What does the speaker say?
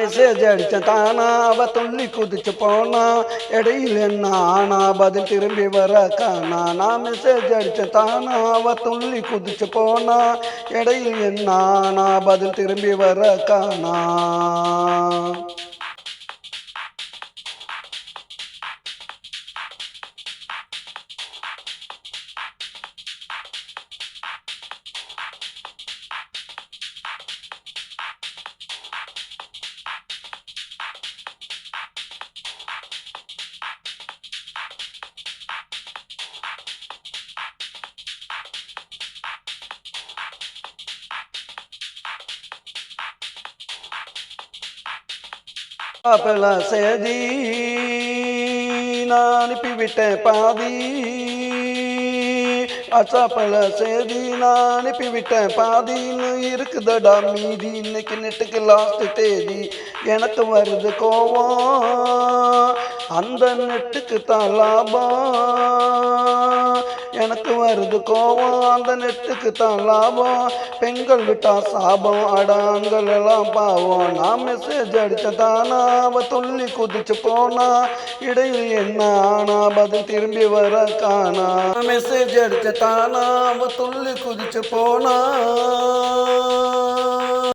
Message அடிச்சேன் துள்ளி குதிச்சு போனா. இடையில நானா பதில் திரும்பி வர காணா. நான் மெசேஜ் அடிச்சேன் தானா அவ துள்ளி குதிச்சு போனா. இடையில் நானா பதில் திரும்பி வர காணா. அப்பல செதி நான் அனுப்பிவிட்டேன் பாதி. அச்சாப்பல செய்தி நான் அனுப்பிவிட்டேன் பாதின்னு இருக்குதடா மீதி. இன்னைக்கு நெட்டுக்கு லாஸ்ட் தேதி. எனக்கு வருது கோவம் அந்த நெட்டுக்கு தான் லாபம். எனக்கு வருது கோவம் அந்த நெட்டுக்கு தான் லாபம். பெண்கள் விட்டா சாபம். அடாங்கள் எல்லாம் பாவம். நான் மெசேஜ் அடிச்சதானா அவ துள்ளி குதிச்சு போனா இடையில் என்ன ஆனா? பதில் திரும்பி வர காணா. மெசேஜ் அடிச்சதானா அவ துள்ளி குதிச்சு போனா.